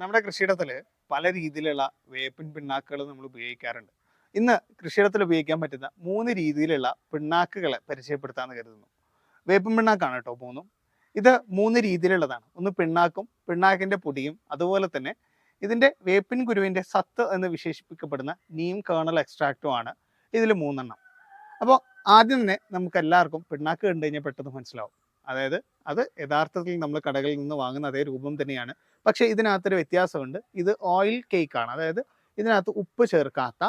നമ്മുടെ കൃഷിയിടത്തിൽ പല രീതിയിലുള്ള വേപ്പിൻ പിണ്ണാക്കുകൾ നമ്മൾ ഉപയോഗിക്കാറുണ്ട്. ഇന്ന് കൃഷിയിടത്തിൽ ഉപയോഗിക്കാൻ പറ്റുന്ന മൂന്ന് രീതിയിലുള്ള പിണ്ണാക്കുകളെ പരിചയപ്പെടുത്താമെന്ന് കരുതുന്നു. വേപ്പിൻ പിണ്ണാക്കാണ് കേട്ടോ മൂന്നും. ഇത് മൂന്ന് രീതിയിലുള്ളതാണ്. ഒന്ന് പിണ്ണാക്കും പിണ്ണാക്കിന്റെ പൊടിയും അതുപോലെ തന്നെ ഇതിന്റെ വേപ്പിൻ ഗുരുവിന്റെ സത്ത് എന്ന് വിശേഷിപ്പിക്കപ്പെടുന്ന നീം കേണൽ എക്സ്ട്രാക്റ്റും ആണ് ഇതിൽ മൂന്നെണ്ണം. അപ്പോൾ ആദ്യം തന്നെ നമുക്ക് എല്ലാവർക്കും പിണ്ണാക്ക് കണ്ടു കഴിഞ്ഞാൽ പെട്ടെന്ന് മനസ്സിലാവും. അതായത് അത് യഥാർത്ഥത്തിൽ നമ്മൾ കടകളിൽ നിന്ന് വാങ്ങുന്ന അതേ രൂപം തന്നെയാണ്. പക്ഷേ ഇതിനകത്തൊരു വ്യത്യാസമുണ്ട്. ഇത് ഓയിൽ കേക്കാണ് അതായത് ഇതിനകത്ത് ഉപ്പ് ചേർക്കാത്ത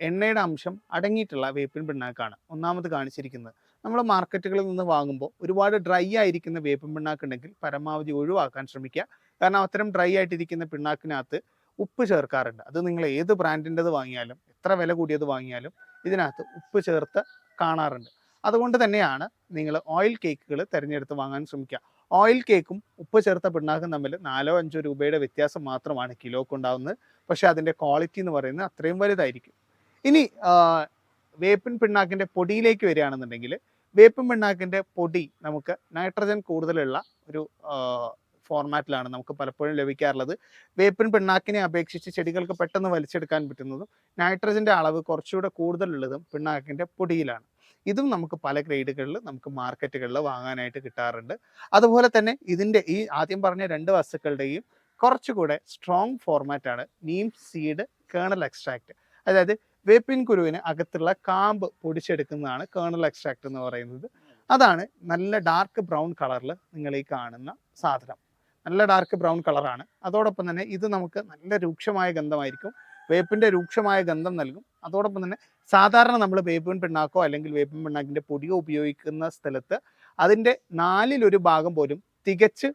എണ്ണയുടെ അംശം അടങ്ങിയിട്ടുള്ള വേപ്പിൻ പിണ്ണാക്കാണ് ഒന്നാമത് കാണിച്ചിരിക്കുന്നത്. നമ്മൾ മാർക്കറ്റുകളിൽ നിന്ന് വാങ്ങുമ്പോൾ ഒരുപാട് ഡ്രൈ ആയിരിക്കുന്ന വേപ്പിൻ പിണ്ണാക്ക് ഉണ്ടെങ്കിൽ പരമാവധി ഒഴിവാക്കാൻ ശ്രമിക്കുക. കാരണം അത്തരം ഡ്രൈ ആയിട്ടിരിക്കുന്ന പിണ്ണാക്കിനകത്ത് ഉപ്പ് ചേർക്കാറുണ്ട്. അത് നിങ്ങൾ ഏത് ബ്രാൻഡിന്റെത് വാങ്ങിയാലും എത്ര വില കൂടിയത് വാങ്ങിയാലും ഇതിനകത്ത് ഉപ്പ് ചേർത്ത് കാണാറുണ്ട്. അതുകൊണ്ട് തന്നെയാണ് നിങ്ങൾ ഓയിൽ കേക്കുകൾ തിരഞ്ഞെടുത്ത് വാങ്ങാൻ ശ്രമിക്കുക. ഓയിൽ കേക്കും ഉപ്പ് ചേർത്ത പിണ്ണാക്കും തമ്മിൽ നാലോ അഞ്ചോ രൂപയുടെ വ്യത്യാസം മാത്രമാണ് കിലോക്ക് ഉണ്ടാകുന്നത് പക്ഷേ അതിന്റെ ക്വാളിറ്റി എന്ന് പറയുന്നത് അത്രയും വലുതായിരിക്കും. ഇനി വേപ്പൻ പിണ്ണാക്കിന്റെ പൊടിയിലേക്ക് വരികയാണെന്നുണ്ടെങ്കിൽ വേപ്പിൻ പിണ്ണാക്കിന്റെ പൊടി നമുക്ക് നൈട്രജൻ കൂടുതലുള്ള ഒരു ഫോർമാറ്റിലാണ് നമുക്ക് പലപ്പോഴും ലഭിക്കാറുള്ളത്. വേപ്പിൻ പിണ്ണാക്കിനെ അപേക്ഷിച്ച് ചെടികൾക്ക് പെട്ടെന്ന് വലിച്ചെടുക്കാൻ പറ്റുന്നതും നൈട്രജന്റെ അളവ് കുറച്ചുകൂടെ കൂടുതലുള്ളതും പിണ്ണാക്കിന്റെ പൊടിയിലാണ്. ഇതും നമുക്ക് പല ഗ്രേഡുകളിൽ നമുക്ക് മാർക്കറ്റുകളിൽ വാങ്ങാനായിട്ട് കിട്ടാറുണ്ട്. അതുപോലെ തന്നെ ഇതിന്റെ ഈ ആദ്യം പറഞ്ഞ രണ്ട് വസ്തുക്കളുടെയും കുറച്ചുകൂടെ സ്ട്രോങ് ഫോർമാറ്റാണ് നീം സീഡ് കേണൽ എക്സ്ട്രാക്റ്റ് അതായത് വേപ്പിൻ കുരുവിന് അകത്തുള്ള കാമ്പ് പൊടിച്ചെടുക്കുന്നതാണ് കേണൽ എക്സ്ട്രാക്റ്റ് എന്ന് പറയുന്നത്. അതാണ് നല്ല ഡാർക്ക് ബ്രൗൺ കളറിൽ നിങ്ങൾ ഈ കാണുന്ന സാധനം. നല്ല ഡാർക്ക് ബ്രൗൺ കളറാണ് അതോടൊപ്പം തന്നെ ഇത് നമുക്ക് നല്ല രൂക്ഷമായ ഗന്ധമായിരിക്കും. വേപ്പിന്റെ രൂക്ഷമായ ഗന്ധം നൽകും. അതോടൊപ്പം തന്നെ സാധാരണ നമ്മൾ വേപ്പിൻ പിണ്ണാക്കോ അല്ലെങ്കിൽ വേപ്പിൻ പിണ്ണാക്കിന്റെ പൊടിയോ ഉപയോഗിക്കുന്ന സ്ഥലത്ത് അതിന്റെ നാലിലൊരു ഭാഗം പോലും തികച്ച്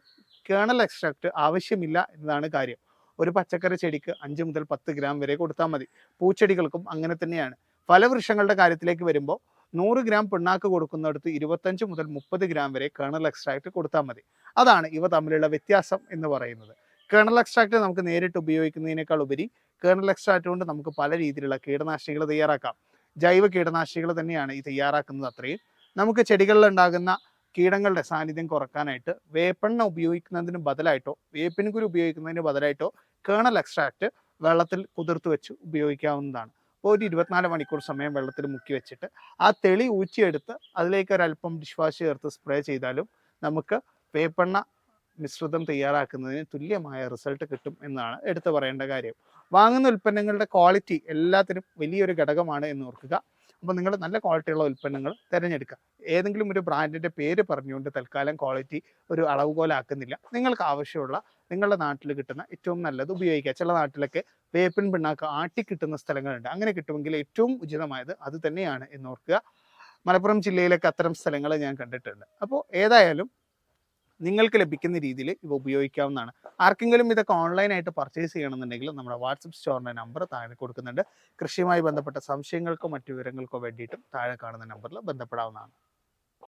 കേണൽ എക്സ്ട്രാക്റ്റ് ആവശ്യമില്ല എന്നതാണ് കാര്യം. ഒരു പച്ചക്കറി ചെടിക്ക് അഞ്ച് മുതൽ പത്ത് ഗ്രാം വരെ കൊടുത്താൽ മതി. പൂച്ചെടികൾക്കും അങ്ങനെ തന്നെയാണ്. ഫലവൃക്ഷങ്ങളുടെ കാര്യത്തിലേക്ക് വരുമ്പോൾ നൂറ് ഗ്രാം പിണ്ണാക്ക് കൊടുക്കുന്നിടത്ത് ഇരുപത്തഞ്ച് മുതൽ മുപ്പത് ഗ്രാം വരെ കേണൽ എക്സ്ട്രാക്റ്റ് കൊടുത്താൽ മതി. അതാണ് ഇവ തമ്മിലുള്ള വ്യത്യാസം എന്ന് പറയുന്നത്. കേണൽ എക്സ്ട്രാക്റ്റ് നമുക്ക് നേരിട്ട് ഉപയോഗിക്കുന്നതിനേക്കാൾ ഉപരി കേണൽ എക്സ്ട്രാക്റ്റ് കൊണ്ട് നമുക്ക് പല രീതിയിലുള്ള കീടനാശിനികൾ തയ്യാറാക്കാം. ജൈവ കീടനാശിനികൾ തന്നെയാണ് ഈ തയ്യാറാക്കുന്നത് അത്രയും. നമുക്ക് ചെടികളിൽ ഉണ്ടാകുന്ന കീടങ്ങളുടെ സാന്നിധ്യം കുറക്കാനായിട്ട് വേപ്പെണ്ണ ഉപയോഗിക്കുന്നതിന് ബദലായിട്ടോ വേപ്പിൻകുരു ഉപയോഗിക്കുന്നതിന് ബദലായിട്ടോ കേണൽ എക്സ്ട്രാക്റ്റ് വെള്ളത്തിൽ കുതിർത്ത് വെച്ച് ഉപയോഗിക്കാവുന്നതാണ്. അപ്പോൾ ഒരു ഇരുപത്തിനാല് മണിക്കൂർ സമയം വെള്ളത്തിൽ മുക്കി വെച്ചിട്ട് ആ തെളി ഊറ്റിയെടുത്ത് അതിലേക്ക് ഒരല്പം ഡിഷ് വാഷ് ചേർത്ത് സ്പ്രേ ചെയ്താലും നമുക്ക് വേപ്പെണ്ണ മിശ്രിതം തയ്യാറാക്കുന്നതിന് തുല്യമായ റിസൾട്ട് കിട്ടും എന്നാണ് എടുത്തു പറയേണ്ട കാര്യം. വാങ്ങുന്ന ഉൽപ്പന്നങ്ങളുടെ ക്വാളിറ്റി എല്ലാത്തിനും വലിയൊരു ഘടകമാണ് എന്ന് ഓർക്കുക. അപ്പോൾ നിങ്ങൾ നല്ല ക്വാളിറ്റിയുള്ള ഉൽപ്പന്നങ്ങൾ തിരഞ്ഞെടുക്കുക. ഏതെങ്കിലും ഒരു ബ്രാൻഡിന്റെ പേര് പറഞ്ഞുകൊണ്ട് തൽക്കാലം ക്വാളിറ്റി ഒരു അളവുകോലാക്കുന്നില്ല. നിങ്ങൾക്ക് ആവശ്യമുള്ള നിങ്ങളുടെ നാട്ടിൽ കിട്ടുന്ന ഏറ്റവും നല്ലത് ഉപയോഗിക്കുക. ചില നാട്ടിലൊക്കെ വേപ്പിൻ പിണ്ണാക്ക് ആട്ടി കിട്ടുന്ന സ്ഥലങ്ങളുണ്ട്. അങ്ങനെ കിട്ടുമെങ്കിൽ ഏറ്റവും ഉചിതമായത് അത് തന്നെയാണ് എന്നോർക്കുക മലപ്പുറം ജില്ലയിലൊക്കെ അത്തരം സ്ഥലങ്ങൾ ഞാൻ കണ്ടിട്ടുണ്ട്. അപ്പോൾ ഏതായാലും നിങ്ങൾക്ക് ലഭിക്കുന്ന രീതിയിൽ ഇവ ഉപയോഗിക്കാവുന്നതാണ്. ആർക്കെങ്കിലും ഇതൊക്കെ ഓൺലൈനായിട്ട് പർച്ചേസ് ചെയ്യണമെന്നുണ്ടെങ്കിൽ നമ്മുടെ വാട്സപ്പ് സ്റ്റോറിന്റെ നമ്പർ താഴെ കൊടുക്കുന്നുണ്ട്. കൃഷിയുമായി ബന്ധപ്പെട്ട സംശയങ്ങൾക്കോ മറ്റു വിവരങ്ങൾക്കോ വേണ്ടിയിട്ടും താഴെ കാണുന്ന നമ്പറിൽ ബന്ധപ്പെടാവുന്നതാണ്.